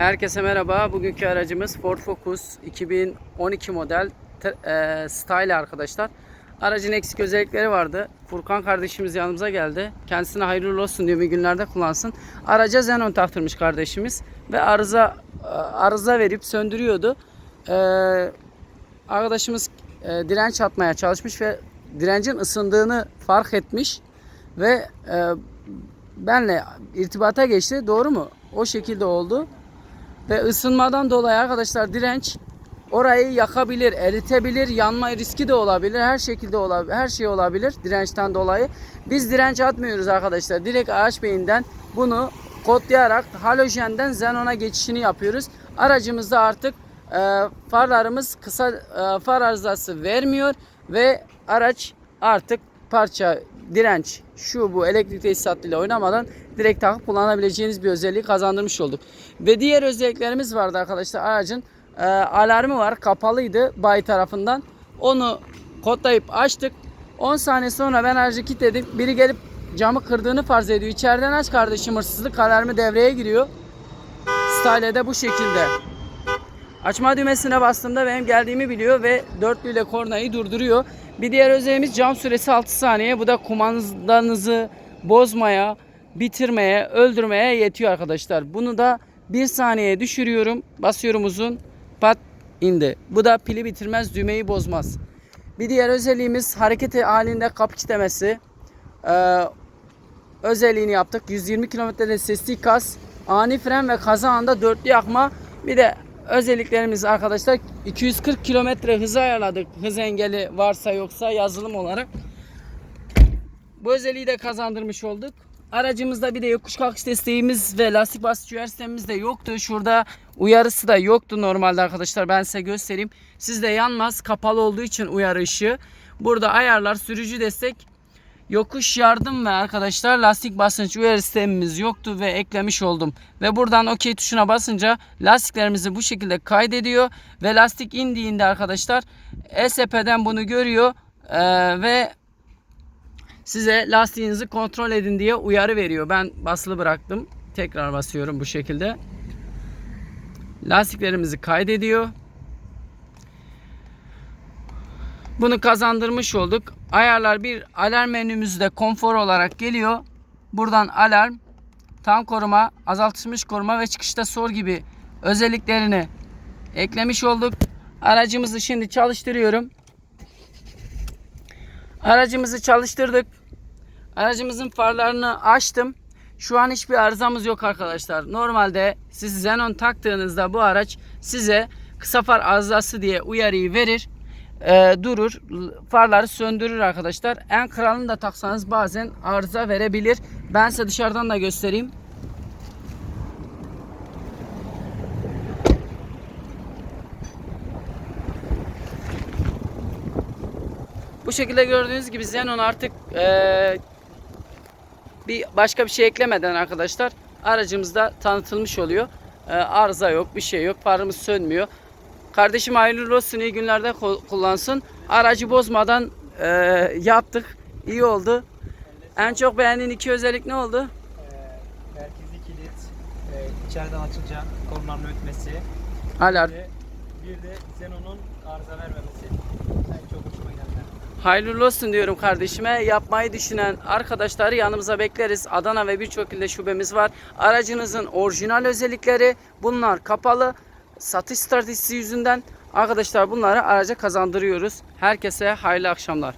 Herkese merhaba. Bugünkü aracımız Ford Focus 2012 model e, Style arkadaşlar. Aracın eksik özellikleri vardı. Furkan kardeşimiz yanımıza geldi. Kendisine hayırlı olsun diyor bir günlerde kullansın. Araca xenon taktırmış kardeşimiz ve arıza e, arıza verip söndürüyordu. E, arkadaşımız e, direnç atmaya çalışmış ve direncin ısındığını fark etmiş ve e, benle irtibata geçti. Doğru mu? O şekilde oldu. Ve ısınmadan dolayı arkadaşlar direnç orayı yakabilir, eritebilir, yanma riski de olabilir. Her şekilde olabilir, her şey olabilir dirençten dolayı. Biz direnç atmıyoruz arkadaşlar. Direkt ağaç beyinden bunu kodlayarak halojenden xenona geçişini yapıyoruz. Aracımızda artık e, farlarımız kısa e, far arızası vermiyor ve araç artık parça direnç şu bu elektrik tesisatıyla oynamadan direkt takıp kullanabileceğiniz bir özelliği kazandırmış olduk. Ve diğer özelliklerimiz vardı arkadaşlar. Aracın e, alarmı var. Kapalıydı bay tarafından. Onu kodlayıp açtık. 10 saniye sonra ben aracı kilitledim. Biri gelip camı kırdığını farz ediyor. İçeriden aç kardeşim hırsızlık alarmı devreye giriyor. Style'de bu şekilde. Açma düğmesine bastığımda benim geldiğimi biliyor ve dörtlüyle kornayı durduruyor. Bir diğer özelliğimiz cam süresi 6 saniye. Bu da kumandanızı bozmaya, bitirmeye, öldürmeye yetiyor arkadaşlar. Bunu da 1 saniyeye düşürüyorum. Basıyorum uzun. Pat indi. Bu da pili bitirmez, düğmeyi bozmaz. Bir diğer özelliğimiz hareket halinde kapı kitlemesi. Ee, özelliğini yaptık. 120 kilometrede sesli kas, ani fren ve kaza anında dörtlü yakma. Bir de özelliklerimiz arkadaşlar 240 kilometre hızı ayarladık. Hız engeli varsa yoksa yazılım olarak. Bu özelliği de kazandırmış olduk. Aracımızda bir de yokuş kalkış desteğimiz ve lastik basınç uyarı sistemimiz de yoktu. Şurada uyarısı da yoktu normalde arkadaşlar. Ben size göstereyim. Sizde yanmaz. Kapalı olduğu için uyarı ışığı. Burada ayarlar, sürücü destek, yokuş yardım ve arkadaşlar lastik basınç uyarı sistemimiz yoktu ve eklemiş oldum. Ve buradan OK tuşuna basınca lastiklerimizi bu şekilde kaydediyor. Ve lastik indiğinde arkadaşlar ESP'den bunu görüyor. Ee, ve size lastiğinizi kontrol edin diye uyarı veriyor. Ben basılı bıraktım. Tekrar basıyorum bu şekilde. Lastiklerimizi kaydediyor. Bunu kazandırmış olduk. Ayarlar bir alarm menümüzde konfor olarak geliyor. Buradan alarm, tam koruma, azaltılmış koruma ve çıkışta sor gibi özelliklerini eklemiş olduk. Aracımızı şimdi çalıştırıyorum. Aracımızı çalıştırdık. Aracımızın farlarını açtım. Şu an hiçbir arızamız yok arkadaşlar. Normalde siz xenon taktığınızda bu araç size kısa far arızası diye uyarıyı verir. E, durur. Farları söndürür arkadaşlar. En kralını da taksanız bazen arıza verebilir. Ben size dışarıdan da göstereyim. Bu şekilde gördüğünüz gibi Xenon artık e, bir başka bir şey eklemeden arkadaşlar aracımızda tanıtılmış oluyor. E, arıza yok, bir şey yok, farımız sönmüyor. Kardeşim hayırlı olsun, iyi günlerde kullansın. Aracı bozmadan e, yaptık, iyi oldu. En çok beğendiğin iki özellik ne oldu? Ee, merkezi kilit, e, içeriden açınca kornanın ötmesi Alarm. bir de Xenon'un arıza vermemesi. En çok hoşuma gidenler. Hayırlı olsun diyorum kardeşime. Yapmayı düşünen arkadaşları yanımıza bekleriz. Adana ve birçok ilde şubemiz var. Aracınızın orijinal özellikleri bunlar kapalı. Satış stratejisi yüzünden arkadaşlar bunları araca kazandırıyoruz. Herkese hayırlı akşamlar.